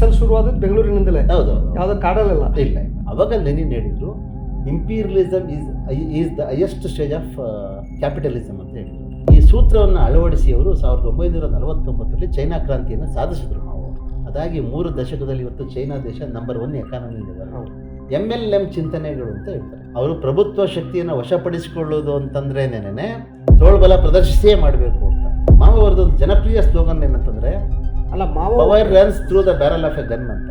ನಕ್ಸಲ್ ಶುರುವಾದದ್ದು ಬೆಂಗಳೂರಿನಿಂದಲೇ. ಹೌದು. ಯಾವುದೋ ಕಾಡಲ್ಲ ಇಲ್ಲ. ಅವಾಗ ಲೆನಿನ್ ಹೇಳಿದ್ರು imperialism is is the highest stage of capitalism ಅಂತ ಹೇಳಿದ್ರು. ಈ ಸೂತ್ರವನ್ನು ಅಳವಡಿಸಿ ಅವರು ಸಾವಿರದ ಒಂಬೈನೂರ ನಲವತ್ತೊಂಬತ್ತರಲ್ಲಿ ಚೈನಾ ಕ್ರಾಂತಿಯನ್ನು ಸಾಧಿಸಿದ್ರು ನಾವು. ಅದಾಗಿ ಮೂರು ದಶಕದಲ್ಲಿ ಇವತ್ತು ಚೈನಾ ದೇಶ number one economy. M L M ಚಿಂತನೆಗಳು ಅಂತ ಹೇಳ್ತಾರೆ. ಅವರು ಪ್ರಭುತ್ವ ಶಕ್ತಿಯನ್ನು ವಶಪಡಿಸಿಕೊಳ್ಳೋದು ಅಂತಂದ್ರೇನೇನೆ ತೋಳ್ಬಲ ಪ್ರದರ್ಶಿಸೇ ಮಾಡಬೇಕು ಅಂತ. ಮಾವ ಅವರದ್ದು ಒಂದು ಜನಪ್ರಿಯ ಸ್ಲೋಗನ್ ಏನಂತಂದ್ರೆ ಅಲ್ಲ Mao power runs through the barrel of a gun ಅಂತ.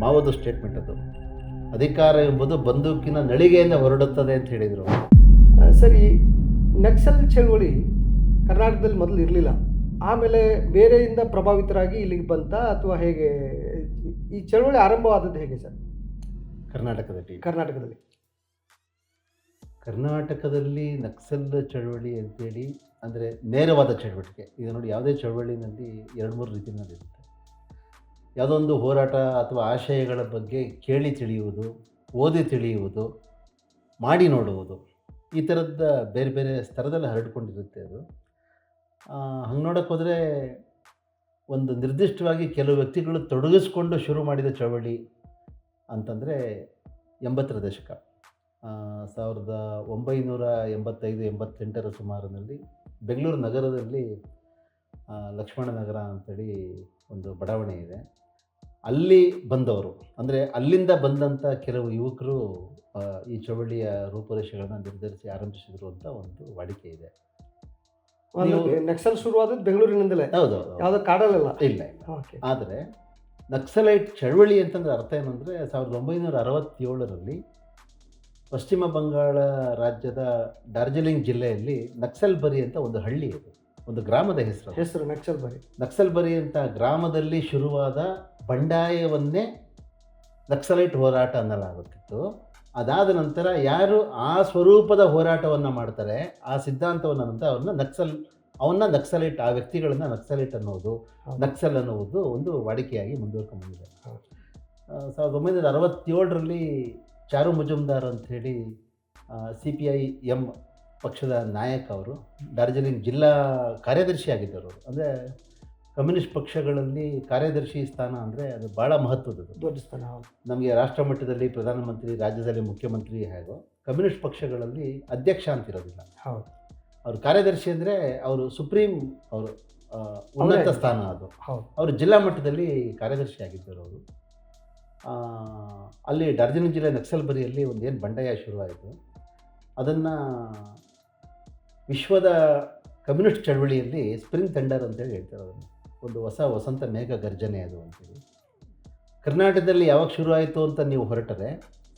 ಮಾವದು ಸ್ಟೇಟ್ಮೆಂಟ್ ಅದು. ಅಧಿಕಾರ ಎಂಬುದು ಬಂದೂಕಿನ ನಳಿಗೆಯಿಂದ ಹೊರಡುತ್ತದೆ ಅಂತ ಹೇಳಿದರು ಸರಿ ನಕ್ಸಲ್ ಚಳವಳಿ ಕರ್ನಾಟಕದಲ್ಲಿ ಮೊದಲು ಇರಲಿಲ್ಲ. ಆಮೇಲೆ ಬೇರೆಯಿಂದ ಪ್ರಭಾವಿತರಾಗಿ ಇಲ್ಲಿಗೆ ಬಂತ ಅಥವಾ ಹೇಗೆ? ಈ ಚಳವಳಿ ಆರಂಭವಾದದ್ದು ಹೇಗೆ ಸರ್? ಕರ್ನಾಟಕದಲ್ಲಿ. ಕರ್ನಾಟಕದಲ್ಲಿ. ಕರ್ನಾಟಕದಲ್ಲಿ ನಕ್ಸಲ್ ಚಳವಳಿ ಅಂತೇಳಿ ಅಂದರೆ ನೇರವಾದ ಚಳವಳಿಕೆ. ಈಗ ನೋಡಿ ಯಾವುದೇ ಚಳವಳಿನಲ್ಲಿ ಎರಡು ಮೂರು ರೀತಿಯಲ್ಲಿ ಇರುತ್ತೆ. ಯಾವುದೋ ಒಂದು ಹೋರಾಟ ಅಥವಾ ಆಶಯಗಳ ಬಗ್ಗೆ ಕೇಳಿ ತಿಳಿಯುವುದು, ಓದಿ ತಿಳಿಯುವುದು, ಮಾಡಿ ನೋಡುವುದು, ಈ ಥರದ ಬೇರೆ ಬೇರೆ ಸ್ತರದಲ್ಲಿ ಹರಡ್ಕೊಂಡಿರುತ್ತೆ ಅದು. ಹಂಗೆ ನೋಡೋಕ್ಕೆ ಹೋದರೆ ಒಂದು ನಿರ್ದಿಷ್ಟವಾಗಿ ಕೆಲವು ವ್ಯಕ್ತಿಗಳು ತೊಡಗಿಸ್ಕೊಂಡು ಶುರು ಮಾಡಿದ ಚಳವಳಿ ಅಂತಂದರೆ ಎಂಬತ್ತರ ದಶಕ. ಸಾವಿರದ ಒಂಬೈನೂರ ಎಂಬತ್ತೈದು, ಎಂಬತ್ತೆಂಟರ ಸುಮಾರಿನಲ್ಲಿ ಬೆಂಗಳೂರು ನಗರದಲ್ಲಿ ಲಕ್ಷ್ಮಣ ನಗರ ಅಂತೇಳಿ ಒಂದು ಬಡಾವಣೆ ಇದೆ. ಅಲ್ಲಿ ಬಂದವರು ಅಂದರೆ ಅಲ್ಲಿಂದ ಬಂದಂಥ ಕೆಲವು ಯುವಕರು ಈ ಚವಳಿಯ ರೂಪುರೇಷೆಗಳನ್ನು ನಿರ್ಧರಿಸಿ ಆರಂಭಿಸಿದರು ಅಂತ ಒಂದು ವಾಡಿಕೆ ಇದೆ. ನಕ್ಸಲ್ ಶುರುವಾದದ್ದು ಬೆಂಗಳೂರಿನಿಂದಲೇ? ಹೌದು ಯಾವುದೋ ಕಾಡಲ್ಲ ಇಲ್ಲ ಆದರೆ ನಕ್ಸಲೈಟ್ ಚಳವಳಿ ಅಂತಂದ್ರೆ ಅರ್ಥ ಏನಂದರೆ ಸಾವಿರದ ಒಂಬೈನೂರ ಅರವತ್ತೇಳರಲ್ಲಿ ಪಶ್ಚಿಮ ಬಂಗಾಳ ರಾಜ್ಯದ ಡಾರ್ಜಿಲಿಂಗ್ ಜಿಲ್ಲೆಯಲ್ಲಿ ನಕ್ಸಲ್ ಬರಿ ಅಂತ ಒಂದು ಹಳ್ಳಿ ಇದೆ. ಒಂದು ಗ್ರಾಮದ ಹೆಸರು ಹೆಸರು ನಕ್ಸಲ್ ಬರಿ ನಕ್ಸಲ್ ಬರಿ ಅಂತ ಗ್ರಾಮದಲ್ಲಿ ಶುರುವಾದ ಬಂಡಾಯವನ್ನೇ ನಕ್ಸಲೈಟ್ ಹೋರಾಟ ಅನ್ನಲಾಗುತ್ತಿತ್ತು. ಅದಾದ ನಂತರ ಯಾರು ಆ ಸ್ವರೂಪದ ಹೋರಾಟವನ್ನು ಮಾಡ್ತಾರೆ ಆ ಸಿದ್ಧಾಂತವನ್ನು ಅಂತ ಅವ್ರನ್ನ ನಕ್ಸಲ್ ಅವನ್ನ ನಕ್ಸಲೈಟ್ ಆ ವ್ಯಕ್ತಿಗಳನ್ನ ನಕ್ಸಲೈಟ್ ಅನ್ನೋದು ನಕ್ಸಲ್ ಅನ್ನುವುದು ಒಂದು ವಾಡಿಕೆಯಾಗಿ ಮುಂದುವರ್ಕೊಂಡ್ಬಂದಿದೆ. ಸಾವಿರದ ಒಂಬೈನೂರ ಅರವತ್ತೇಳರಲ್ಲಿ ಚಾರು ಮುಜುಮ್ದಾರ್ ಅಂಥೇಳಿ ಸಿ ಪಿ ಐ ಎಂ ಪಕ್ಷದ ನಾಯಕ ಅವರು ಡಾರ್ಜಿಲಿಂಗ್ ಜಿಲ್ಲಾ ಕಾರ್ಯದರ್ಶಿ ಆಗಿದ್ದರು ಅವರು. ಅಂದರೆ ಕಮ್ಯುನಿಸ್ಟ್ ಪಕ್ಷಗಳಲ್ಲಿ ಕಾರ್ಯದರ್ಶಿ ಸ್ಥಾನ ಅಂದರೆ ಅದು ಭಾಳ ಮಹತ್ವದ ದೊಡ್ಡ ಸ್ಥಾನ ನಮಗೆ ರಾಷ್ಟ್ರ ಮಟ್ಟದಲ್ಲಿ ಪ್ರಧಾನಮಂತ್ರಿ ರಾಜ್ಯದಲ್ಲಿ ಮುಖ್ಯಮಂತ್ರಿ ಹಾಗೂ ಕಮ್ಯುನಿಸ್ಟ್ ಪಕ್ಷಗಳಲ್ಲಿ ಅಧ್ಯಕ್ಷ ಅಂತಿರೋದಿಲ್ಲ ಹೌದು. ಅವರು ಕಾರ್ಯದರ್ಶಿ ಅಂದರೆ ಅವರು ಸುಪ್ರೀಂ ಅವರು ಉನ್ನತ ಸ್ಥಾನ ಅದು. ಅವರು ಜಿಲ್ಲಾ ಮಟ್ಟದಲ್ಲಿ ಕಾರ್ಯದರ್ಶಿ ಆಗಿದ್ದರು ಅವರು. ಅಲ್ಲಿ ಡಾರ್ಜಿಲಿಂಗ್ ಜಿಲ್ಲೆ ನಕ್ಸಲ್ಬರಿಯಲ್ಲಿ ಒಂದು ಏನು ಬಂಡಾಯ ಶುರುವಾಯಿತು. ಅದನ್ನು ವಿಶ್ವದ ಕಮ್ಯುನಿಸ್ಟ್ ಚಳವಳಿಯಲ್ಲಿ ಸ್ಪ್ರಿಂಗ್ ಥಂಡರ್ ಅಂತೇಳಿ ಹೇಳ್ತಾರೆ ಅದನ್ನು ಒಂದು ಹೊಸ ವಸಂತ ಮೇಘ ಗರ್ಜನೆ ಅದು ಅಂತೇಳಿ. ಕರ್ನಾಟಕದಲ್ಲಿ ಯಾವಾಗ ಶುರುವಾಯಿತು ಅಂತ ನೀವು ಹೊರಟರೆ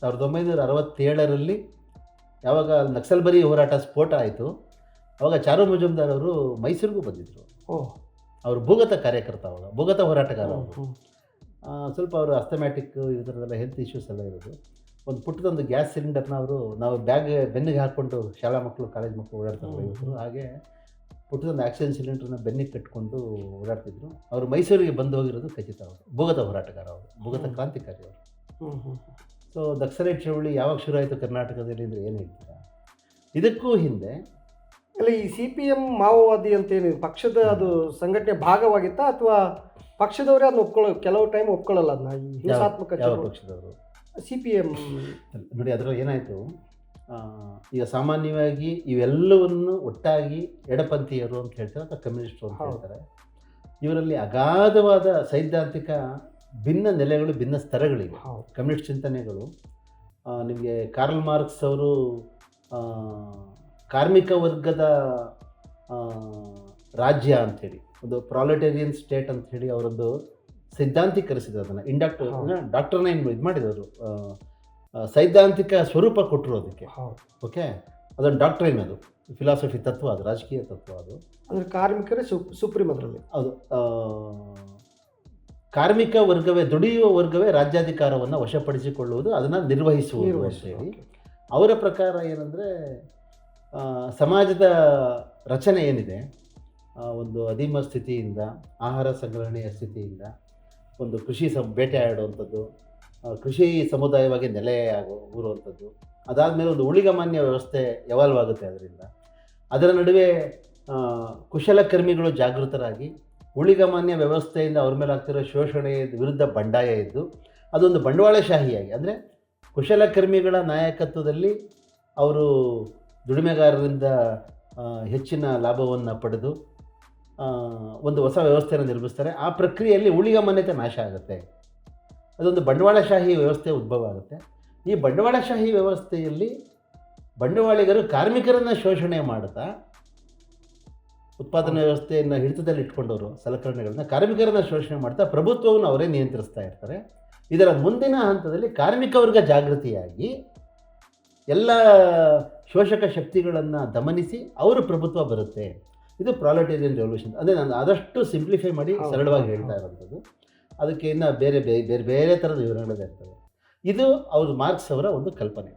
ಸಾವಿರದ ಒಂಬೈನೂರ ಅರವತ್ತೇಳರಲ್ಲಿ ಯಾವಾಗ ನಕ್ಸಲ್ಬರಿ ಹೋರಾಟ ಸ್ಫೋಟ ಆಯಿತು ಆವಾಗ ಚಾರು ಮಜುಮ್ದಾರ್ ಅವರು ಮೈಸೂರಿಗೂ ಬಂದಿದ್ದರು ಓಹ್ ಅವರು ಭೂಗತ ಕಾರ್ಯಕರ್ತ ಅವಾಗ ಭೂಗತ ಹೋರಾಟಗಾರ ಅವರು. ಸ್ವಲ್ಪ ಅವರು ಅಸ್ತಮ್ಯಾಟಿಕ್ ಈ ಥರದೆಲ್ಲ ಹೆಲ್ತ್ ಇಶ್ಯೂಸ್ ಎಲ್ಲ ಇರೋದು. ಒಂದು ಪುಟ್ಟದೊಂದು ಗ್ಯಾಸ್ ಸಿಲಿಂಡರ್ನ ಅವರು ನಾವು ಬ್ಯಾಗ್ ಬೆನ್ನಿಗೆ ಹಾಕ್ಕೊಂಡು ಶಾಲಾ ಮಕ್ಕಳು ಕಾಲೇಜ್ ಮಕ್ಕಳು ಓಡಾಡ್ತಾರೆ ಇವರು ಹಾಗೆ ಪುಟ್ಟದೊಂದು ಆಕ್ಸಿಜನ್ ಸಿಲಿಂಡರ್ನ ಬೆನ್ನಿಗೆ ಕಟ್ಕೊಂಡು ಓಡಾಡ್ತಿದ್ರು. ಅವರು ಮೈಸೂರಿಗೆ ಬಂದು ಹೋಗಿರೋದು ಖಚಿತ ಅವರು. ಭೂಗತ ಹೋರಾಟಗಾರ ಅವರು. ಭೂಗತ ಕ್ರಾಂತಿಕಾರಿ ಅವರು. ಸೊ ನಕ್ಸಲೈಟ್ ಚಳವಳಿ ಯಾವಾಗ ಶುರು ಆಯಿತು ಕರ್ನಾಟಕದಲ್ಲಿ ಅಂದರೆ ಏನು ಹೇಳ್ತೀರಾ? ಇದಕ್ಕೂ ಹಿಂದೆ ಅಲ್ಲ ಈ ಸಿ ಪಿ ಎಂ ಮಾವೋವಾದಿ ಅಂತ ಏನು ಪಕ್ಷದ ಅದು ಸಂಘಟನೆ ಭಾಗವಾಗಿತ್ತಾ ಅಥವಾ ಪಕ್ಷದವರೇ ಅದನ್ನ ಒಪ್ಕೊಳ್ಳೋ ಕೆಲವು ಟೈಮ್ ಒಪ್ಕೊಳ್ಳಲ್ಲ ಅದನ್ನ. ಈ ಹಿಂಸಾತ್ಮಕ ಯಾವ ಪಕ್ಷದವರು? ಸಿ ಪಿ ಎಂ ನೋಡಿ ಅದರ ಏನಾಯಿತು? ಈಗ ಸಾಮಾನ್ಯವಾಗಿ ಇವೆಲ್ಲವನ್ನು ಒಟ್ಟಾಗಿ ಎಡಪಂಥೀಯರು ಅಂತ ಹೇಳ್ತಾರೆ ಅಥವಾ ಕಮ್ಯುನಿಸ್ಟರು ಅಂತ ಹೇಳ್ತಾರೆ. ಇವರಲ್ಲಿ ಅಗಾಧವಾದ ಸೈದ್ಧಾಂತಿಕ ಭಿನ್ನ ನೆಲೆಗಳು ಭಿನ್ನ ಸ್ತರಗಳಿವೆ. ಕಮ್ಯುನಿಸ್ಟ್ ಚಿಂತನೆಗಳು ನಿಮಗೆ ಕಾರ್ಲ್ ಮಾರ್ಕ್ಸ್ ಅವರು ಕಾರ್ಮಿಕ ವರ್ಗದ ರಾಜ್ಯ ಅಂಥೇಳಿ. ಒಂದು ಪ್ರಾಲಿಟೇರಿಯನ್ ಸ್ಟೇಟ್ ಅಂತ ಹೇಳಿ ಅವರದ್ದು ಸಿದ್ಧಾಂತೀಕರಿಸಿದ್ರು ಅದನ್ನು. ಇಂಡಾಕ್ಟರ್. ಡಾಕ್ಟರ್ನ ಏನು ಇದು ಮಾಡಿದವರು ಸೈದ್ಧಾಂತಿಕ ಸ್ವರೂಪ ಕೊಟ್ಟರು ಅದಕ್ಕೆ. ಓಕೆ ಅದೊಂದು ಡಾಕ್ಟ್ರೈನ್ ಅದು. ಫಿಲಾಸಫಿ ತತ್ವ ಅದು ರಾಜಕೀಯ ತತ್ವ ಅದು. ಅಂದರೆ ಕಾರ್ಮಿಕರೇ ಸುಪ್ರೀಂ ಅದರಲ್ಲಿ. ಅದು ಕಾರ್ಮಿಕ ವರ್ಗವೇ ದುಡಿಯುವ ವರ್ಗವೇ ರಾಜ್ಯಾಧಿಕಾರವನ್ನು ವಶಪಡಿಸಿಕೊಳ್ಳುವುದು ಅದನ್ನು ನಿರ್ವಹಿಸುವುದು ಹೇಳಿ. ಅವರ ಪ್ರಕಾರ ಏನಂದರೆ ಸಮಾಜದ ರಚನೆ ಏನಿದೆ? ಒಂದು ಅಧೀಮ ಸ್ಥಿತಿಯಿಂದ, ಆಹಾರ ಸಂಗ್ರಹಣೆಯ ಸ್ಥಿತಿಯಿಂದ, ಒಂದು ಕೃಷಿ ಸಂ ಬೇಟೆಯಾಡುವಂಥದ್ದು ಕೃಷಿ ಸಮುದಾಯವಾಗಿ ನೆಲೆ ಆಗೋ ಊರುವಂಥದ್ದು ಅದಾದಮೇಲೆ ಒಂದು ಉಳಿಗಮಾನ್ಯ ವ್ಯವಸ್ಥೆ ಎವಾಲ್ವ್ ಆಗುತ್ತೆ ಅದರಿಂದ. ಅದರ ನಡುವೆ ಕುಶಲಕರ್ಮಿಗಳು ಜಾಗೃತರಾಗಿ, ಉಳಿಗಮಾನ್ಯ ವ್ಯವಸ್ಥೆಯಿಂದ ಅವ್ರ ಮೇಲೆ ಆಗ್ತಿರೋ ಶೋಷಣೆಯ ವಿರುದ್ಧ ಬಂಡಾಯ ಇದ್ದು, ಅದೊಂದು ಬಂಡವಾಳಶಾಹಿಯಾಗಿ, ಅಂದರೆ ಕುಶಲಕರ್ಮಿಗಳ ನಾಯಕತ್ವದಲ್ಲಿ ಅವರು ದುಡಿಮೆಗಾರರಿಂದ ಹೆಚ್ಚಿನ ಲಾಭವನ್ನು ಪಡೆದು ಒಂದು ಹೊಸ ವ್ಯವಸ್ಥೆಯನ್ನು ನಿರ್ಮಿಸ್ತಾರೆ. ಆ ಪ್ರಕ್ರಿಯೆಯಲ್ಲಿ ಉಳಿಗಮಾನ್ಯತೆ ನಾಶ ಆಗುತ್ತೆ. ಅದೊಂದು ಬಂಡವಾಳಶಾಹಿ ವ್ಯವಸ್ಥೆ ಉದ್ಭವ ಆಗುತ್ತೆ. ಈ ಬಂಡವಾಳಶಾಹಿ ವ್ಯವಸ್ಥೆಯಲ್ಲಿ ಬಂಡವಾಳಿಗರು ಕಾರ್ಮಿಕರನ್ನು ಶೋಷಣೆ ಮಾಡ್ತಾ, ಉತ್ಪಾದನಾ ವ್ಯವಸ್ಥೆಯನ್ನು ಹಿಡಿತದಲ್ಲಿ ಇಟ್ಕೊಂಡವರು, ಸಲಕರಣೆಗಳನ್ನ ಕಾರ್ಮಿಕರನ್ನ ಶೋಷಣೆ ಮಾಡ್ತಾ ಪ್ರಭುತ್ವವನ್ನು ಅವರೇ ನಿಯಂತ್ರಿಸ್ತಾ ಇರ್ತಾರೆ. ಇದರ ಮುಂದಿನ ಹಂತದಲ್ಲಿ ಕಾರ್ಮಿಕ ವರ್ಗ ಜಾಗೃತಿಯಾಗಿ ಎಲ್ಲ ಶೋಷಕ ಶಕ್ತಿಗಳನ್ನು ದಮನಿಸಿ ಅವರು ಪ್ರಭುತ್ವ ಬರುತ್ತೆ. ಇದು ಪ್ರಾಲಟೇರಿಯನ್ ರೆವಲ್ಯೂಷನ್. ಅಂದರೆ ನಾನು ಆದಷ್ಟು ಸಿಂಪ್ಲಿಫೈ ಮಾಡಿ ಸರಳವಾಗಿ ಹೇಳ್ತಾ. ಇರೋಂಥದ್ದು ಅದಕ್ಕೆ ಇನ್ನು ಬೇರೆ ಬೇರೆ ಬೇರೆ ಬೇರೆ ಥರದ ವಿವರಗಳೇ ಇರ್ತವೆ. ಇದು ಅವರು ಮಾರ್ಕ್ಸ್ ಅವರ ಒಂದು ಕಲ್ಪನೆ.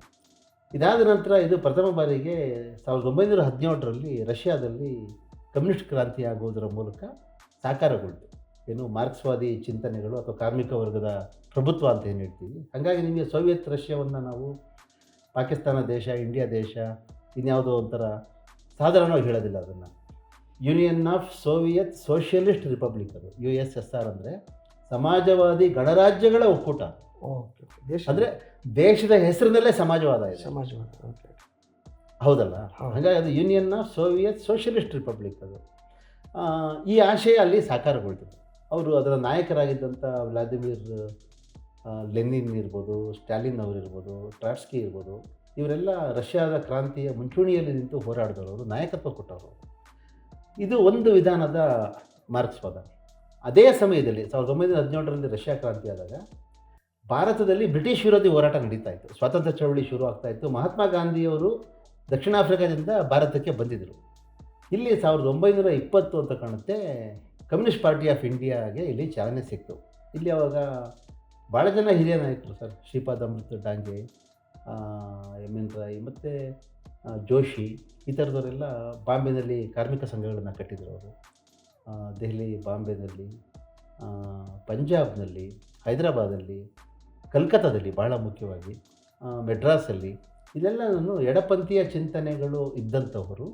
ಇದಾದ ನಂತರ ಇದು ಪ್ರಥಮ ಬಾರಿಗೆ ಸಾವಿರದ ಒಂಬೈನೂರ ಹದಿನೇಳರಲ್ಲಿ ರಷ್ಯಾದಲ್ಲಿ ಕಮ್ಯುನಿಸ್ಟ್ ಕ್ರಾಂತಿ ಆಗುವುದರ ಮೂಲಕ ಸಾಕಾರಗೊಳ್ತು ಏನು ಮಾರ್ಕ್ಸ್ವಾದಿ ಚಿಂತನೆಗಳು ಅಥವಾ ಕಾರ್ಮಿಕ ವರ್ಗದ ಪ್ರಭುತ್ವ ಅಂತ ಏನು ಹೇಳ್ತೀವಿ. ಹಾಗಾಗಿ ನಿಮಗೆ ಸೋವಿಯತ್ ರಷ್ಯಾವನ್ನು ನಾವು ಪಾಕಿಸ್ತಾನ ದೇಶ ಇಂಡಿಯಾ ದೇಶ ಇನ್ಯಾವುದೋ ಒಂಥರ ಸಾಧಾರಣವಾಗಿ ಹೇಳೋದಿಲ್ಲ ಅದನ್ನು. Union of Soviet Socialist Republic ಅದು ಯು ಎಸ್ ಎಸ್ ಆರ್ ಅಂದರೆ ಸಮಾಜವಾದಿ ಗಣರಾಜ್ಯಗಳ ಒಕ್ಕೂಟ. ದೇಶ ಅಂದರೆ ದೇಶದ ಹೆಸರಿನಲ್ಲೇ ಸಮಾಜವಾದ ಇದೆ. ಸಮಾಜವಾದ ಹೌದಲ್ಲ? ಹಾಗಾಗಿ ಅದು Union of Soviet Socialist Republic ಅದು. ಈ ಆಶಯ ಅಲ್ಲಿ ಸಾಕಾರಗೊಳ್ತದೆ. ಅವರು ಅದರ ನಾಯಕರಾಗಿದ್ದಂಥ ವ್ಲಾದಿಮಿರ್ ಲೆನಿನ್ ಇರ್ಬೋದು ಸ್ಟಾಲಿನ್ ಅವರಿರ್ಬೋದು ಟ್ರಾಟ್ಸ್ಕಿ ಇರ್ಬೋದು ಇವರೆಲ್ಲ ರಷ್ಯಾದ ಕ್ರಾಂತಿಯ ಮುಂಚೂಣಿಯಲ್ಲಿ ನಿಂತು ಹೋರಾಡಿದವರು ನಾಯಕತ್ವ ಕೊಟ್ಟವರು. ಇದು ಒಂದು ವಿಧಾನದ ಮಾರ್ಕ್ಸ್ವಾದ ಅದೇ ಸಮಯದಲ್ಲಿ ಸಾವಿರದ ಒಂಬೈನೂರ ಹದಿನೇಳರಲ್ಲಿ ರಷ್ಯಾ ಕ್ರಾಂತಿ ಆದಾಗ ಭಾರತದಲ್ಲಿ ಬ್ರಿಟಿಷ್ ವಿರೋಧಿ ಹೋರಾಟ ನಡೀತಾ ಇತ್ತು. ಸ್ವಾತಂತ್ರ್ಯ ಚಳವಳಿ ಶುರು ಆಗ್ತಾ ಇತ್ತು. ಮಹಾತ್ಮ ಗಾಂಧಿಯವರು ದಕ್ಷಿಣ ಆಫ್ರಿಕಾದಿಂದ ಭಾರತಕ್ಕೆ ಬಂದಿದ್ದರು ಇಲ್ಲಿ ಸಾವಿರದ ಒಂಬೈನೂರ ಇಪ್ಪತ್ತು ಅಂತ ಕಾಣುತ್ತೆ ಕಮ್ಯುನಿಸ್ಟ್ ಪಾರ್ಟಿ ಆಫ್ ಇಂಡಿಯಾಗೆ ಇಲ್ಲಿ ಚಾಲನೆ ಸಿಕ್ತು. ಇಲ್ಲಿ ಅವಾಗ ಭಾಳ ಜನ ಹಿರಿಯ ನಾಯಕರು sir. Shripad Amrit Dange M N Roy, ಮತ್ತು ಜೋಶಿ ಈ ಥರದವರೆಲ್ಲ ಬಾಂಬೆನಲ್ಲಿ ಕಾರ್ಮಿಕ ಸಂಘಗಳನ್ನು ಕಟ್ಟಿದ್ರು ಅವರು. ದೆಹಲಿ ಬಾಂಬೆನಲ್ಲಿ ಪಂಜಾಬ್ನಲ್ಲಿ ಹೈದರಾಬಾದಲ್ಲಿ ಕಲ್ಕತ್ತಾದಲ್ಲಿ ಬಹಳ ಮುಖ್ಯವಾಗಿ ಮೆಡ್ರಾಸಲ್ಲಿ ಇದೆಲ್ಲ ನಾನು ಎಡಪಂಥೀಯ ಚಿಂತನೆಗಳು ಇದ್ದಂಥವರು.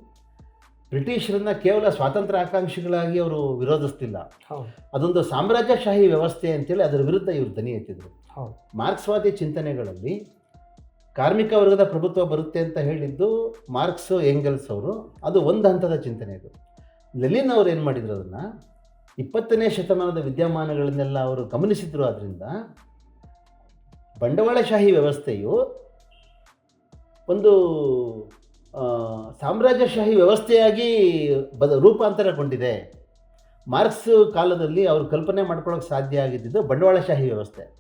ಬ್ರಿಟಿಷರನ್ನು ಕೇವಲ ಸ್ವಾತಂತ್ರ್ಯ ಆಕಾಂಕ್ಷಿಗಳಾಗಿ ಅವರು ವಿರೋಧಿಸ್ತಿಲ್ಲ. ಅದೊಂದು ಸಾಮ್ರಾಜ್ಯಶಾಹಿ ವ್ಯವಸ್ಥೆ ಅಂತೇಳಿ ಅದರ ವಿರುದ್ಧ ಇವರು ದನಿ ಎತ್ತಿದ್ರು. ಮಾರ್ಕ್ಸ್ವಾದಿ ಚಿಂತನೆಗಳಲ್ಲಿ ಕಾರ್ಮಿಕ ವರ್ಗದ ಪ್ರಭುತ್ವ ಬರುತ್ತೆ ಅಂತ ಹೇಳಿದ್ದು ಮಾರ್ಕ್ಸ್, ಎಂಗಲ್ಸ್ ಅವರು, ಅದು ಒಂದು ಹಂತದ ಚಿಂತನೆ ಇದು. ಲೆನಿನ್ ಅವರು ಏನು ಮಾಡಿದ್ರು ಅದನ್ನು? ಇಪ್ಪತ್ತನೇ ಶತಮಾನದ ವಿದ್ಯಮಾನಗಳನ್ನೆಲ್ಲ ಅವರು ಗಮನಿಸಿದ್ರು ಆದ್ದರಿಂದ ಬಂಡವಾಳಶಾಹಿ ವ್ಯವಸ್ಥೆಯು ಒಂದು ಸಾಮ್ರಾಜ್ಯಶಾಹಿ ವ್ಯವಸ್ಥೆಯಾಗಿ ಬದ, ರೂಪಾಂತರಗೊಂಡಿದೆ. ಮಾರ್ಕ್ಸ್ ಕಾಲದಲ್ಲಿ ಅವರು ಕಲ್ಪನೆ ಮಾಡ್ಕೊಳ್ಳೋಕೆ ಸಾಧ್ಯ ಆಗಿದ್ದಿದ್ದು ಬಂಡವಾಳಶಾಹಿ ವ್ಯವಸ್ಥೆ.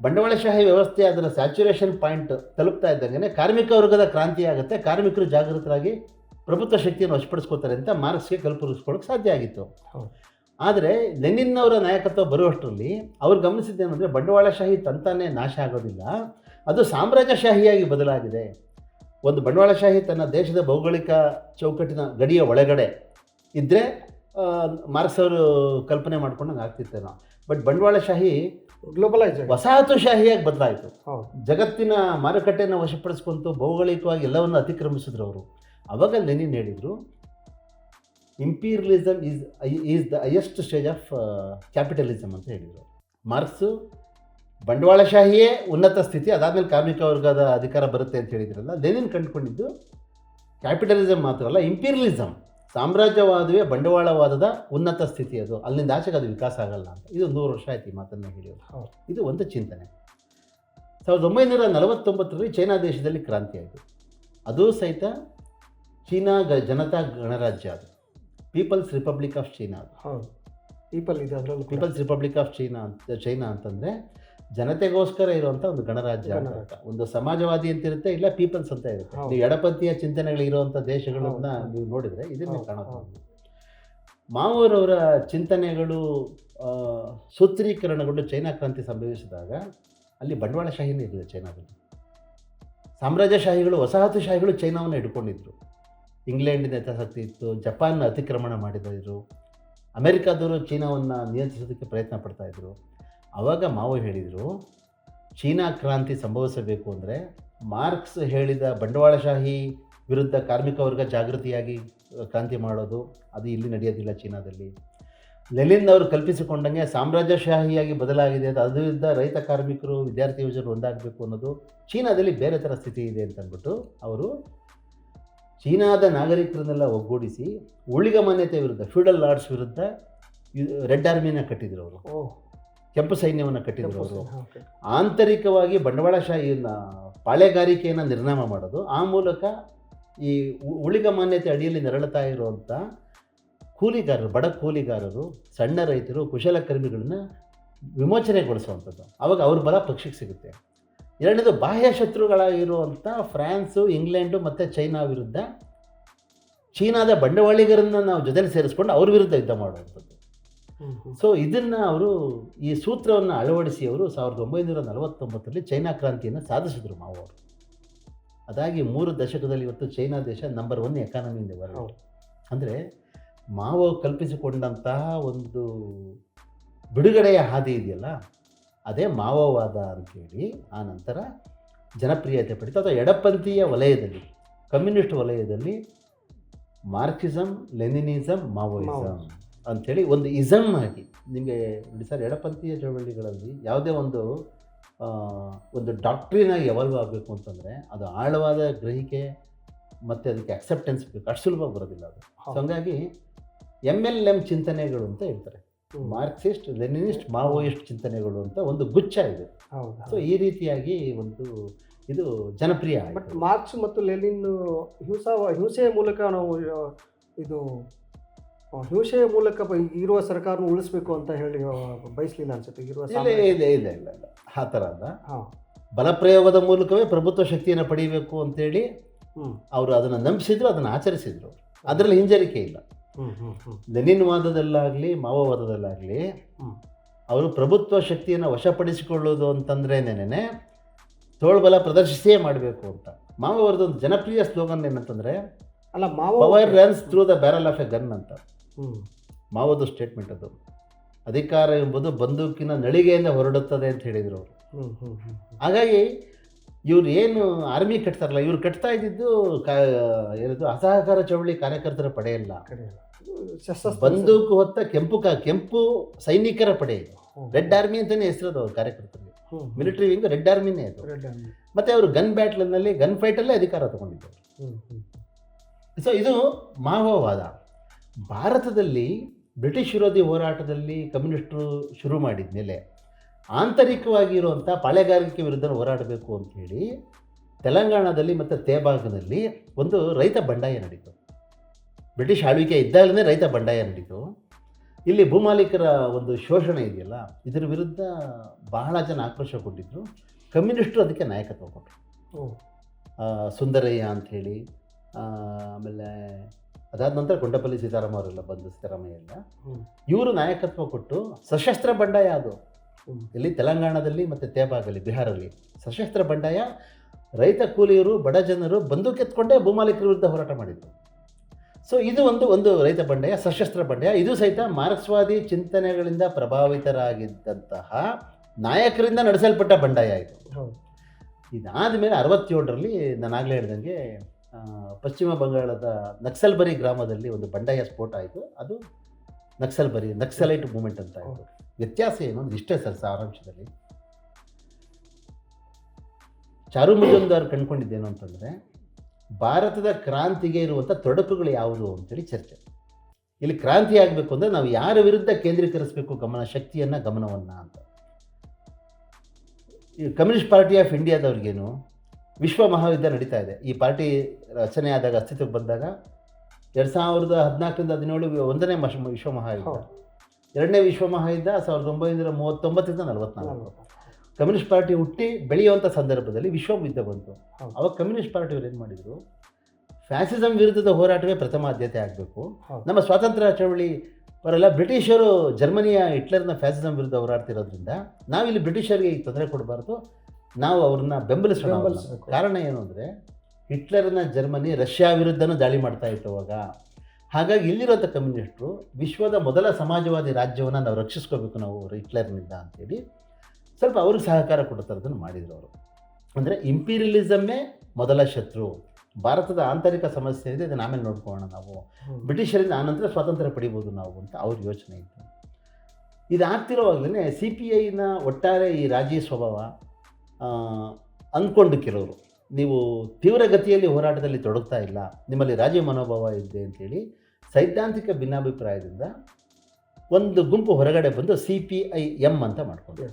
ಬಂಡವಾಳಶಾಹಿ ವ್ಯವಸ್ಥೆ ಅದರ ಸ್ಯಾಚುರೇಷನ್ ಪಾಯಿಂಟ್ ತಲುಪ್ತಾ ಇದ್ದಂಗೆ ಕಾರ್ಮಿಕ ವರ್ಗದ ಕ್ರಾಂತಿ ಆಗುತ್ತೆ ಕಾರ್ಮಿಕರು ಜಾಗೃತರಾಗಿ ಪ್ರಭುತ್ವ ಶಕ್ತಿಯನ್ನು ವಶಪಡಿಸ್ಕೋತಾರೆ ಅಂತ ಮಾರ್ಕ್ಸ್ಗೆ ಕಲ್ಪಿಸ್ಕೊಳ್ಳೋಕೆ ಸಾಧ್ಯ ಆಗಿತ್ತು. ಆದರೆ ಲೆನಿನ್ ಅವರ ನಾಯಕತ್ವ ಬರುವಷ್ಟರಲ್ಲಿ ಅವ್ರು ಗಮನಿಸಿದ್ದೇನೆಂದರೆ ಬಂಡವಾಳಶಾಹಿ ತಂತಾನೇ ನಾಶ ಆಗೋದಿಲ್ಲ ಅದು ಸಾಮ್ರಾಜ್ಯಶಾಹಿಯಾಗಿ ಬದಲಾಗಿದೆ. ಒಂದು ಬಂಡವಾಳಶಾಹಿ ತನ್ನ ದೇಶದ ಭೌಗೋಳಿಕ ಚೌಕಟ್ಟಿನ ಗಡಿಯ ಒಳಗಡೆ ಇದ್ದರೆ ಮಾರ್ಕ್ಸ್ ಅವರು ಕಲ್ಪನೆ ಮಾಡ್ಕೊಂಡಂಗೆ ಆಗ್ತಿತ್ತೇನೋ. ಬಟ್ ಬಂಡವಾಳಶಾಹಿ ಗ್ಲೋಬಲೈಸ್ ವಸಾಹತುಶಾಹಿಯಾಗಿ ಬದಲಾಯಿತು. ಜಗತ್ತಿನ ಮಾರುಕಟ್ಟೆಯನ್ನು ವಶಪಡಿಸ್ಕೊಂತು ಭೌಗೋಳಿಕವಾಗಿ ಎಲ್ಲವನ್ನು ಅತಿಕ್ರಮಿಸಿದ್ರು ಅವರು. ಅವಾಗ ಲೆನಿನ್ ಹೇಳಿದರು imperialism is is the highest stage of capitalism ಅಂತ ಹೇಳಿದರು ಮಾರ್ಕ್ಸು ಬಂಡವಾಳಶಾಹಿಯೇ ಉನ್ನತ ಸ್ಥಿತಿ ಅದಾದಮೇಲೆ ಕಾರ್ಮಿಕ ವರ್ಗದ ಅಧಿಕಾರ ಬರುತ್ತೆ ಅಂತ ಹೇಳಿದ್ರಲ್ಲ ಲೆನಿನ್ ಕಂಡುಕೊಂಡಿದ್ದು ಕ್ಯಾಪಿಟಲಿಸಮ್ ಮಾತ್ರ ಅಲ್ಲ ಇಂಪೀರಿಯಲಿಸಮ್ ಸಾಮ್ರಾಜ್ಯವಾದವೇ ಬಂಡವಾಳವಾದದ ಉನ್ನತ ಸ್ಥಿತಿ ಅದು. ಅಲ್ಲಿಂದ ಆಚೆಗೆ ಅದು ವಿಕಾಸ ಆಗಲ್ಲ ಅಂತ. ಇದು ನೂರು ವರ್ಷ ಆಯ್ತು ಈ ಮಾತನ್ನು ಹೇಳಿದ್ರು ಇದು ಒಂದು ಚಿಂತನೆ. ಸಾವಿರದ ಒಂಬೈನೂರ ನಲವತ್ತೊಂಬತ್ತರಲ್ಲಿ ಚೈನಾ ದೇಶದಲ್ಲಿ ಕ್ರಾಂತಿ ಆಯಿತು. ಅದು ಸಹಿತ ಚೀನಾ ಗ ಜನತಾ ಗಣರಾಜ್ಯ ಅದು. ಪೀಪಲ್ಸ್ ರಿಪಬ್ಲಿಕ್ ಆಫ್ ಚೀನಾ ಅದು. ಹೌದು. ಪೀಪಲ್ ಇದು ಅದರಲ್ಲೂ. ಪೀಪಲ್ಸ್ ರಿಪಬ್ಲಿಕ್ ಆಫ್ ಚೀನಾ ಅಂತ ಚೈನಾ ಅಂತಂದರೆ ಜನತೆಗೋಸ್ಕರ ಇರುವಂಥ ಒಂದು ಗಣರಾಜ್ಯ ಅಂತ ಒಂದು ಸಮಾಜವಾದಿ ಅಂತ ಇರುತ್ತೆ ಇಲ್ಲ ಪೀಪಲ್ಸ್ ಅಂತ ಇರುತ್ತೆ. ನೀವು ಎಡಪಂಥೀಯ ಚಿಂತನೆಗಳಿರುವಂಥ ದೇಶಗಳನ್ನ. ನೀವು ನೋಡಿದರೆ ಇದನ್ನೇ ಹೌದು, ಕಾಣಬಹುದು ಮಾವೂರವರ ಚಿಂತನೆಗಳು ಸೂತ್ರೀಕರಣಗೊಂಡು ಚೈನಾ ಕ್ರಾಂತಿ ಸಂಭವಿಸಿದಾಗ ಅಲ್ಲಿ ಬಂಡವಾಳಶಾಹಿನೇ ಇರಲಿಲ್ಲ ಚೈನಾದಲ್ಲಿ. ಸಾಮ್ರಾಜ್ಯಶಾಹಿಗಳು ವಸಾಹತುಶಾಹಿಗಳು ಚೈನಾವನ್ನು ಇಟ್ಕೊಂಡಿದ್ರು ಇಂಗ್ಲೆಂಡಿನ ಹಿತಾಸಕ್ತಿ ಇತ್ತು ಜಪಾನ್ನ ಅತಿಕ್ರಮಣ ಮಾಡಿದ್ರು. ಅಮೆರಿಕಾದವರು ಚೀನಾವನ್ನು ನಿಯಂತ್ರಿಸೋದಕ್ಕೆ ಪ್ರಯತ್ನ ಪಡ್ತಾ ಇದ್ರು. ಆವಾಗ ಮಾವು ಹೇಳಿದರು, ಚೀನಾ ಕ್ರಾಂತಿ ಸಂಭವಿಸಬೇಕು ಅಂದರೆ ಮಾರ್ಕ್ಸ್ ಹೇಳಿದ ಬಂಡವಾಳಶಾಹಿ ವಿರುದ್ಧ ಕಾರ್ಮಿಕ ವರ್ಗ ಜಾಗೃತಿಯಾಗಿ ಕ್ರಾಂತಿ ಮಾಡೋದು, ಅದು ಇಲ್ಲಿ ನಡೆಯೋದಿಲ್ಲ ಚೀನಾದಲ್ಲಿ. ಲೆಲಿನ್ ಅವರು ಕಲ್ಪಿಸಿಕೊಂಡಂಗೆ ಸಾಮ್ರಾಜ್ಯಶಾಹಿಯಾಗಿ ಬದಲಾಗಿದೆ ಅದು ಅದರಿಂದ ರೈತ ಕಾರ್ಮಿಕರು, ವಿದ್ಯಾರ್ಥಿ ಯುವಜರು ಒಂದಾಗಬೇಕು ಅನ್ನೋದು ಚೀನಾದಲ್ಲಿ ಬೇರೆ ಥರ ಸ್ಥಿತಿ ಇದೆ ಅಂತಂದ್ಬಿಟ್ಟು ಅವರು ಚೀನಾದ ನಾಗರಿಕರನ್ನೆಲ್ಲ ಒಗ್ಗೂಡಿಸಿ, ಉಳಿಗ ಮಾನ್ಯತೆ ವಿರುದ್ಧ, ಫ್ಯೂಡಲ್ ಲಾರ್ಡ್ಸ್ ವಿರುದ್ಧ ರೆಡ್ ಆರ್ಮಿನ ಕಟ್ಟಿದ್ರು ಅವರು. ಕೆಂಪು ಸೈನ್ಯವನ್ನು ಕಟ್ಟಿದ್ರು. ಆಂತರಿಕವಾಗಿ ಬಂಡವಾಳಶಾಹಿಯನ್ನು ಪಾಳೆಗಾರಿಕೆಯನ್ನು ನಿರ್ನಾಮ ಮಾಡೋದು ಆ ಮೂಲಕ ಈ ಉಳಿಗ ಮಾನ್ಯತೆ ಅಡಿಯಲ್ಲಿ ನೆರಳುತ್ತಾ ಇರುವಂಥ ಕೂಲಿಗಾರರು ಬಡ ಕೂಲಿಗಾರರು ಸಣ್ಣ ರೈತರು ಕುಶಲಕರ್ಮಿಗಳನ್ನ ವಿಮೋಚನೆಗೊಳಿಸುವಂಥದ್ದು ಅವಾಗ ಅವ್ರ ಬಲ ಪಕ್ಷಕ್ಕೆ ಸಿಗುತ್ತೆ ಎರಡನೇದು ಬಾಹ್ಯ ಶತ್ರುಗಳಾಗಿರುವಂಥ ಫ್ರಾನ್ಸು ಇಂಗ್ಲೆಂಡು ಮತ್ತು ಚೈನಾ ವಿರುದ್ಧ ಚೀನಾದ ಬಂಡವಾಳಿಗರನ್ನು ನಾವು ಜೊತೆಲಿ ಸೇರಿಸ್ಕೊಂಡು ಅವ್ರ ವಿರುದ್ಧ ಯುದ್ಧ ಮಾಡುವಂಥದ್ದು. ಸೊ ಇದನ್ನು ಅವರು ಈ ಸೂತ್ರವನ್ನು ಅಳವಡಿಸಿ ಅವರು ಸಾವಿರದ ಒಂಬೈನೂರ ನಲವತ್ತೊಂಬತ್ತರಲ್ಲಿ ಚೈನಾ ಕ್ರಾಂತಿಯನ್ನು ಸಾಧಿಸಿದರು ಮಾವು ಅವರು ಅದಾಗಿ ಮೂರು ದಶಕದಲ್ಲಿ ಇವತ್ತು ಚೈನಾ ದೇಶ ನಂಬರ್ ಒನ್ ಎಕಾನಮಿ ಇಂದ ಹೌದು. ಅಂದರೆ ಮಾವು ಕಲ್ಪಿಸಿಕೊಂಡಂತಹ ಒಂದು ಬಿಡುಗಡೆಯ ಹಾದಿ ಇದೆಯಲ್ಲ ಅದೇ ಮಾವೋವಾದ ಅಂತೇಳಿ ಆ ನಂತರ ಜನಪ್ರಿಯತೆ ಪಡಿತು ಅಥವಾ ಎಡಪಂಥೀಯ ವಲಯದಲ್ಲಿ ಕಮ್ಯುನಿಸ್ಟ್ ವಲಯದಲ್ಲಿ ಮಾರ್ಕ್ಸಿಸಮ್ ಲೆನಿನಿಸಮ್ ಮಾವೋಯಿಸಂ. ಮಾವೋಯಿಸಮ್. ಅಂಥೇಳಿ ಒಂದು ಇಸಮ್ ಆಗಿ ನಿಮಗೆ ನೋಡಿ ಸರ್ ಎಡಪಂಥೀಯ ಚಳವಳಿಗಳಲ್ಲಿ ಯಾವುದೇ ಒಂದು ಒಂದು ಡಾಕ್ಟ್ರಿನಾಗಿ ಎವಾಲ್ವ್ ಆಗಬೇಕು ಅಂತಂದರೆ ಅದು ಆಳವಾದ ಗ್ರಹಿಕೆ ಮತ್ತು ಅದಕ್ಕೆ ಅಕ್ಸೆಪ್ಟೆನ್ಸ್ ಬೇಕು. ಅಷ್ಟು ಸುಲಭವಾಗಿ ಬರೋದಿಲ್ಲ ಅದು. ಹಾಗಾಗಿ ಎಂ ಎಲ್ ಎಂ ಚಿಂತನೆಗಳು ಅಂತ ಹೇಳ್ತಾರೆ. ಮಾರ್ಕ್ಸಿಸ್ಟ್ ಲೆನಿನಿಸ್ಟ್ ಮಾವೋಯಿಸ್ಟ್ ಚಿಂತನೆಗಳು ಅಂತ ಒಂದು ಗುಚ್ಛ ಇದೆ. ಸೊ ಈ ರೀತಿಯಾಗಿ ಒಂದು ಇದು ಜನಪ್ರಿಯ ಬಟ್ ಮಾರ್ಕ್ಸ್ ಮತ್ತು ಲೆನಿನ್ ಹಿಂಸಾ ಹಿಂಸೆಯ ಮೂಲಕ ನಾವು ಇದು ಹಿಂಸೆಯ ಮೂಲಕ ಬ- ಇರುವ ಸರ್ಕಾರನ ಉಳಿಸ್ಬೇಕು ಅಂತ ಹೇಳಿ ಬಯಸ್ಲಿಲ್ಲ ಅನ್ಸುತ್ತೆ ಇರುವ ಇಲ್ಲ ಇಲ್ಲ ಇಲ್ಲ ಇಲ್ಲ ಇಲ್ಲ. ಆ ಥರ ಅಲ್ಲ. ಬಲಪ್ರಯೋಗದ ಮೂಲಕವೇ ಪ್ರಭುತ್ವ ಶಕ್ತಿಯನ್ನು ಪಡೀಬೇಕು ಅಂತೇಳಿ ಅವರು ಅದನ್ನು ನಂಬಿಸಿದ್ರು ಅದನ್ನು ಆಚರಿಸಿದ್ರು. ಅದರಲ್ಲಿ ಹಿಂಜರಿಕೆ ಇಲ್ಲ. ಲೆನಿನ್ ವಾದದಲ್ಲಾಗಲಿ ಮಾವೋವಾದದಲ್ಲಾಗಲಿ ಅವರು ಪ್ರಭುತ್ವ ಶಕ್ತಿಯನ್ನು ವಶಪಡಿಸಿಕೊಳ್ಳೋದು ಅಂತಂದ್ರೇನೇನೆ ತೋಳ್ಬಲ ಪ್ರದರ್ಶಿಸಿಯೇ ಮಾಡಬೇಕು ಅಂತ. ಮಾವೋವರದೊಂದು ಒಂದು ಜನಪ್ರಿಯ ಸ್ಲೋಗನ್ ಏನಂತಂದರೆ ಅಲ್ಲ Mao power runs through the barrel of a gun ಅಂತ. ಮಾವೋದು ಸ್ಟೇಟ್ಮೆಂಟ್ ಅದು. ಅಧಿಕಾರ ಎಂಬುದು ಬಂದೂಕಿನ ನಳಿಗೆಯಿಂದ ಹೊರಡುತ್ತದೆ ಅಂತ ಹೇಳಿದರು ಅವರು. ಹಾಗಾಗಿ ಇವ್ರು ಏನು ಆರ್ಮಿ ಕಟ್ತಾರಲ್ಲ ಇವ್ರು ಕಟ್ತಾ ಇದ್ದಿದ್ದು ಕಾ ಏನದು ಅಸಹಕಾರ ಚಳವಳಿ ಕಾರ್ಯಕರ್ತರ ಪಡೆಯಲ್ಲ ಬಂದೂಕು ಹೊತ್ತ ಕೆಂಪು ಕ ಕೆಂಪು ಸೈನಿಕರ ಪಡೆ ಇದು. ರೆಡ್ ಆರ್ಮಿ ಅಂತಲೇ ಹೆಸರದು ಅವ್ರ ಕಾರ್ಯಕರ್ತರಿಗೆ. ಮಿಲಿಟರಿ ವಿಂಗ್ ರೆಡ್ ಆರ್ಮಿನೇ ಅದು. ಮತ್ತು ಅವರು ಗನ್ ಬ್ಯಾಟ್ಲ್ನಲ್ಲಿ ಗನ್ ಫೈಟಲ್ಲೇ ಅಧಿಕಾರ ತಗೊಂಡಿದ್ದರು. ಸೊ ಇದು ಮಾವೋವಾದ. ಭಾರತದಲ್ಲಿ ಬ್ರಿಟಿಷ್ ವಿರೋಧಿ ಹೋರಾಟದಲ್ಲಿ ಕಮ್ಯುನಿಸ್ಟರು ಶುರು ಮಾಡಿದ ಮೇಲೆ ಆಂತರಿಕವಾಗಿ ಇರುವಂಥ ಪಾಳೆಗಾರಿಕೆ ವಿರುದ್ಧ ಹೋರಾಡಬೇಕು ಅಂಥೇಳಿ ತೆಲಂಗಾಣದಲ್ಲಿ ಮತ್ತು ತೇಭಾಗದಲ್ಲಿ ಒಂದು ರೈತ ಬಂಡಾಯ ನಡೀತು. ಬ್ರಿಟಿಷ್ ಆಳ್ವಿಕೆ ಇದ್ದಾಗಲೇ ರೈತ ಬಂಡಾಯ ನಡೀತು. ಇಲ್ಲಿ ಭೂಮಾಲೀಕರ ಒಂದು ಶೋಷಣೆ ಇದೆಯಲ್ಲ ಇದರ ವಿರುದ್ಧ ಬಹಳ ಜನ ಆಕ್ರೋಶಗೊಂಡಿದ್ದರು ಕಮ್ಯುನಿಸ್ಟರು ಅದಕ್ಕೆ ನಾಯಕತ್ವ ಕೊಟ್ಟರು. ಸುಂದರಯ್ಯ ಅಂಥೇಳಿ ಆಮೇಲೆ ಅದಾದ ನಂತರ ಕೊಂಡಪಲ್ಲಿ ಸೀತಾರಾಮ ಅವರೆಲ್ಲ ಬಂದು ಸಿದ್ದರಾಮಯ್ಯ ಎಲ್ಲ. ಇವರು ನಾಯಕತ್ವ ಕೊಟ್ಟು ಸಶಸ್ತ್ರ ಬಂಡಾಯ ಅದು. ಇಲ್ಲಿ ತೆಲಂಗಾಣದಲ್ಲಿ ಮತ್ತು ತೇಬಾಗಲ್ಲಿ ಬಿಹಾರಲ್ಲಿ. ಸಶಸ್ತ್ರ ಬಂಡಾಯ ರೈತ ಕೂಲಿಯರು ಬಡ ಜನರು ಬಂದೂಕೆತ್ಕೊಂಡೇ ಭೂಮಾಲೀಕರ ವಿರುದ್ಧ ಹೋರಾಟ ಮಾಡಿದರು. ಸೊ ಇದು ಒಂದು ಒಂದು ರೈತ ಬಂಡಾಯ ಸಶಸ್ತ್ರ ಬಂಡಾಯ. ಇದು ಸಹಿತ ಮಾರ್ಕ್ಸ್ವಾದಿ ಚಿಂತನೆಗಳಿಂದ ಪ್ರಭಾವಿತರಾಗಿದ್ದಂತಹ ನಾಯಕರಿಂದ ನಡೆಸಲ್ಪಟ್ಟ ಬಂಡಾಯ ಇದು. ಇದಾದ ಮೇಲೆ ಅರವತ್ತೇಳರಲ್ಲಿ ನಾನಾಗಲೇ ಆಗಲೇ ಹೇಳ್ದಂಗೆ ಆ, ಪಶ್ಚಿಮ ಬಂಗಾಳದ ನಕ್ಸಲ್ಬರಿ ಗ್ರಾಮದಲ್ಲಿ ಒಂದು ಬಂಡಾಯ ಸ್ಫೋಟ ಆಯಿತು. ಅದು ನಕ್ಸಲ್ಬರಿ ನಕ್ಸಲೈಟ್ ಮೂಮೆಂಟ್ ಅಂತ ಆಯಿತು. ವ್ಯತ್ಯಾಸ ಏನು ಅಂದ್ರೆ ಇಷ್ಟೇ ಸರ್ ಸಾರಾಂಶದಲ್ಲಿ. ಚಾರು ಮುಜುಮ್ದಾರ್ ಕಂಡುಕೊಂಡಿದ್ದೇನು ಅಂತಂದರೆ ಭಾರತದ ಕ್ರಾಂತಿಗೆ ಇರುವಂಥ ತೊಡಕುಗಳು ಯಾವುದು ಅಂತೇಳಿ ಚರ್ಚೆ. ಇಲ್ಲಿ ಕ್ರಾಂತಿ ಆಗಬೇಕು ಅಂದರೆ ನಾವು ಯಾರ ವಿರುದ್ಧ ಕೇಂದ್ರೀಕರಿಸಬೇಕು ಗಮನ ಶಕ್ತಿಯನ್ನು ಗಮನವನ್ನು ಅಂತ. ಈ ಕಮ್ಯುನಿಸ್ಟ್ ಪಾರ್ಟಿ ಆಫ್ ಇಂಡಿಯಾದವ್ರಿಗೇನು ವಿಶ್ವ ಮಹಾಯುದ್ಧ ನಡೀತಾ ಇದೆ. ಈ ಪಾರ್ಟಿ ರಚನೆ ಆದಾಗ ಅಸ್ತಿತ್ವಕ್ಕೆ ಬಂದಾಗ ಎರಡು ಸಾವಿರದ ಹದಿನಾಲ್ಕರಿಂದ ಹದಿನೇಳು ಒಂದನೇ ಮಶ ವಿಶ್ವ ಮಹಾಯುದ್ಧ. ಎರಡನೇ ವಿಶ್ವ ಮಹಾಯುದ್ಧ ಸಾವಿರದ ಒಂಬೈನೂರ ಮೂವತ್ತೊಂಬತ್ತರಿಂದ ನಲವತ್ನಾಲ್ಕು. ಕಮ್ಯುನಿಸ್ಟ್ ಪಾರ್ಟಿ ಹುಟ್ಟಿ ಬೆಳೆಯುವಂಥ ಸಂದರ್ಭದಲ್ಲಿ ವಿಶ್ವ ಯುದ್ಧ ಬಂತು. ಅವಾಗ ಕಮ್ಯುನಿಸ್ಟ್ ಪಾರ್ಟಿಯವರು ಏನು ಮಾಡಿದರು? ಫ್ಯಾಸಿಸಮ್ ವಿರುದ್ಧದ ಹೋರಾಟವೇ ಪ್ರಥಮ ಆದ್ಯತೆ ಆಗಬೇಕು. ನಮ್ಮ ಸ್ವಾತಂತ್ರ್ಯ ಚಳವಳಿ ಅವರೆಲ್ಲ ಬ್ರಿಟಿಷರು ಜರ್ಮನಿಯ ಹಿಟ್ಲರ್ನ ಫ್ಯಾಸಿಸಮ್ ವಿರುದ್ಧ ಹೋರಾಡ್ತಿರೋದ್ರಿಂದ ನಾವಿಲ್ಲಿ ಬ್ರಿಟಿಷರಿಗೆ ಈಗ ತೊಂದರೆ ಕೊಡಬಾರ್ದು. ನಾವು ಅವ್ರನ್ನ ಬೆಂಬಲಿಸೋಣ ಕಾರಣ ಏನು ಅಂದರೆ ಹಿಟ್ಲರ್ನ ಜರ್ಮನಿ ರಷ್ಯಾ ವಿರುದ್ಧನೂ ದಾಳಿ ಮಾಡ್ತಾ ಇತ್ತು ಅವಾಗ ಹಾಗಾಗಿ ಇಲ್ಲಿರುವಂಥ ಕಮ್ಯುನಿಸ್ಟ್ರು ವಿಶ್ವದ ಮೊದಲ ಸಮಾಜವಾದಿ ರಾಜ್ಯವನ್ನು ನಾವು ರಕ್ಷಿಸ್ಕೋಬೇಕು ನಾವು ಹಿಟ್ಲರ್ನಿಂದ ಅಂತೇಳಿ ಸ್ವಲ್ಪ ಅವ್ರಿಗೆ ಸಹಕಾರ ಕೊಡೋ ಥರದನ್ನು ಮಾಡಿದರು ಅವರು. ಅಂದರೆ ಇಂಪೀರಿಯಲಿಸಮ್ಮೇ ಮೊದಲ ಶತ್ರು. ಭಾರತದ ಆಂತರಿಕ ಸಮಸ್ಯೆ ಇದೆ ಇದನ್ನು ಆಮೇಲೆ ನೋಡ್ಕೊಳ್ಳೋಣ ನಾವು. ಬ್ರಿಟಿಷರಿಂದ ಆನಂತರ ಸ್ವಾತಂತ್ರ್ಯ ಪಡಿಬೋದು ನಾವು ಅಂತ ಅವ್ರ ಯೋಚನೆ ಇತ್ತು. ಇದಾಗ್ತಿರೋವಾಗಲೇ ಸಿ ಪಿ ಐನ ಒಟ್ಟಾರೆ ಈ ರಾಜೀ ಸ್ವಭಾವ ಅಂದ್ಕೊಂಡು ಕೆಲವರು ನೀವು ತೀವ್ರಗತಿಯಲ್ಲಿ ಹೋರಾಟದಲ್ಲಿ ತೊಡಗ್ತಾ ಇಲ್ಲ. ನಿಮ್ಮಲ್ಲಿ ರಾಜಿ ಮನೋಭಾವ ಇದೆ ಅಂತೇಳಿ ಸೈದ್ಧಾಂತಿಕ ಭಿನ್ನಾಭಿಪ್ರಾಯದಿಂದ ಒಂದು ಗುಂಪು ಹೊರಗಡೆ ಬಂದು ಸಿ ಪಿ ಐ ಎಂ ಅಂತ ಮಾಡ್ಕೊಂಡು.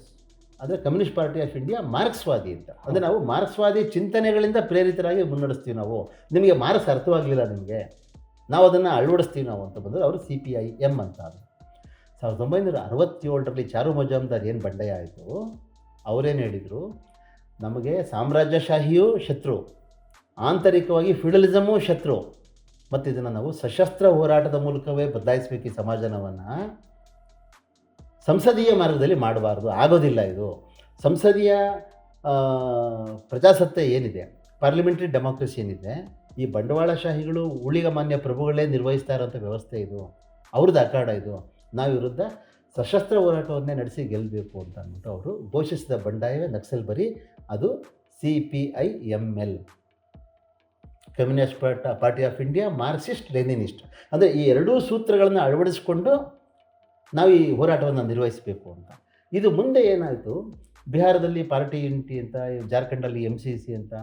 ಅಂದರೆ ಕಮ್ಯುನಿಸ್ಟ್ ಪಾರ್ಟಿ ಆಫ್ ಇಂಡಿಯಾ ಮಾರ್ಕ್ಸ್ವಾದಿ ಅಂತ. ಅಂದರೆ ನಾವು ಮಾರ್ಕ್ಸ್ವಾದಿ ಚಿಂತನೆಗಳಿಂದ ಪ್ರೇರಿತರಾಗಿ ಮುನ್ನಡೆಸ್ತೀವಿ ನಾವು. ನಿಮಗೆ ಮಾರ್ಕ್ಸ್ ಅರ್ಥವಾಗಲಿಲ್ಲ ನಿಮಗೆ. ನಾವು ಅದನ್ನು ಅಳವಡಿಸ್ತೀವಿ ನಾವು ಅಂತ ಬಂದರೆ ಅವರು ಸಿ ಪಿ ಐ ಎಂ ಅಂತ ಅದು ಸಾವಿರದ ಒಂಬೈನೂರ ಅರವತ್ತೇಳರಲ್ಲಿ ಚಾರು ಮಜಾಮ್ದಾರ್ ಏನು ಬಂಡಾಯ ಆಯಿತು? ಅವರೇನು ಹೇಳಿದರು. ನಮಗೆ ಸಾಮ್ರಾಜ್ಯಶಾಹಿಯೂ ಶತ್ರು, ಆಂತರಿಕವಾಗಿ ಫ್ಯೂಡಲಿಸಮೂ ಶತ್ರು. ಮತ್ತು ಇದನ್ನು ನಾವು ಸಶಸ್ತ್ರ ಹೋರಾಟದ ಮೂಲಕವೇ ಬದಲಾಯಿಸಬೇಕು ಈ ಸಮಾಜನವನ್ನು. ಸಂಸದೀಯ ಮಾರ್ಗದಲ್ಲಿ ಮಾಡಬಾರ್ದು, ಆಗೋದಿಲ್ಲ ಇದು. ಸಂಸದೀಯ ಪ್ರಜಾಸತ್ತೆ ಏನಿದೆ? ಪಾರ್ಲಿಮೆಂಟ್ರಿ ಡೆಮಾಕ್ರಸಿ ಏನಿದೆ? ಈ ಬಂಡವಾಳಶಾಹಿಗಳು ಊಳಿಗಮಾನ್ಯ ಪ್ರಭುಗಳೇ ನಿರ್ವಹಿಸ್ತಾ ಇರೋಂಥ ವ್ಯವಸ್ಥೆ ಇದು. ಅವ್ರದ್ದು ಅಖಾಡ ಇದು. ನಾವು ವಿರುದ್ಧ ಸಶಸ್ತ್ರ ಹೋರಾಟವನ್ನೇ ನಡೆಸಿ ಗೆಲ್ಲಬೇಕು ಅಂತ ಅಂದ್ಬಿಟ್ಟು ಅವರು ಘೋಷಿಸಿದ ಬಂಡಾಯವೇ ನಕ್ಸಲ್ ಬರಿ ಅದು C P I M L. Communist party of India, Marxist, Leninist. ಅಂದರೆ ಈ ಎರಡೂ ಸೂತ್ರಗಳನ್ನು ಅಳವಡಿಸಿಕೊಂಡು ನಾವು ಈ ಹೋರಾಟವನ್ನು ನಿರ್ವಹಿಸಬೇಕು ಅಂತ. ಇದು ಮುಂದೆ ಏನಾಯಿತು? ಬಿಹಾರದಲ್ಲಿ ಪಾರ್ಟಿ ಯುನಿಟಿ ಅಂತ, ಜಾರ್ಖಂಡಲ್ಲಿ ಎಂ ಸಿ ಸಿ ಅಂತ,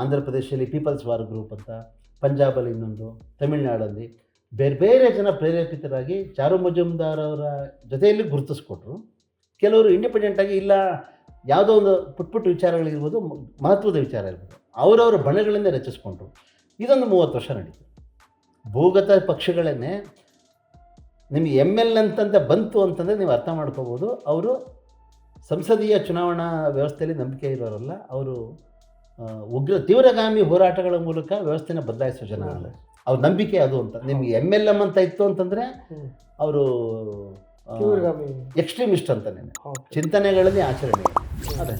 ಆಂಧ್ರ ಪ್ರದೇಶದಲ್ಲಿ ಪೀಪಲ್ಸ್ ವಾರ್ ಗ್ರೂಪ್ ಅಂತ, ಪಂಜಾಬಲ್ಲಿ ಇನ್ನೊಂದು, ತಮಿಳ್ನಾಡಲ್ಲಿ ಬೇರೆ ಬೇರೆ ಜನ ಪ್ರೇರೇಪಿತರಾಗಿ ಚಾರು ಮಜುಮ್ದಾರ್ ಅವರ ಜೊತೆಯಲ್ಲಿ ಗುರುತಿಸ್ಕೊಟ್ರು. ಕೆಲವರು ಇಂಡಿಪೆಂಡೆಂಟಾಗಿ ಇಲ್ಲ ಯಾವುದೋ ಒಂದು ಪುಟ್ ಪುಟ್ಟ ವಿಚಾರಗಳಿರ್ಬೋದು ಮಹತ್ವದ ವಿಚಾರ ಇರ್ಬೋದು. ಅವರವರ ಬಣಗಳಿಂದ ರಚಿಸ್ಕೊಂಡ್ರು. ಇದೊಂದು ಮೂವತ್ತು ವರ್ಷ ನಡೀತು. ಭೂಗತ ಪಕ್ಷಗಳನ್ನೇ ನಿಮಗೆ ಎಂ ಎಲ್ ಅಂತಂತ ಬಂತು ಅಂತಂದರೆ ನೀವು ಅರ್ಥ ಮಾಡ್ಕೋಬೋದು. ಅವರು ಸಂಸದೀಯ ಚುನಾವಣಾ ವ್ಯವಸ್ಥೆಯಲ್ಲಿ ನಂಬಿಕೆ ಇರೋರಲ್ಲ ಅವರು ಉಗ್ರ ತೀವ್ರಗಾಮಿ ಹೋರಾಟಗಳ ಮೂಲಕ ವ್ಯವಸ್ಥೆನ ಬದಲಾಯಿಸೋ ಜನ ಅಲ್ಲ. ಅವ್ರ ನಂಬಿಕೆ ಅದು ಅಂತ. ನಿಮ್ಗೆ ಎಂ ಎಲ್ ಎಂ ಅಂತ ಇತ್ತು ಅಂತಂದರೆ ಅವರು ಎಕ್ಸ್ಟ್ರೀಮಿಸ್ಟ್ ಅಂತಾನೆ ಚಿಂತನೆಗಳಲ್ಲಿ ಆಚರಣೆ. ಅದೇ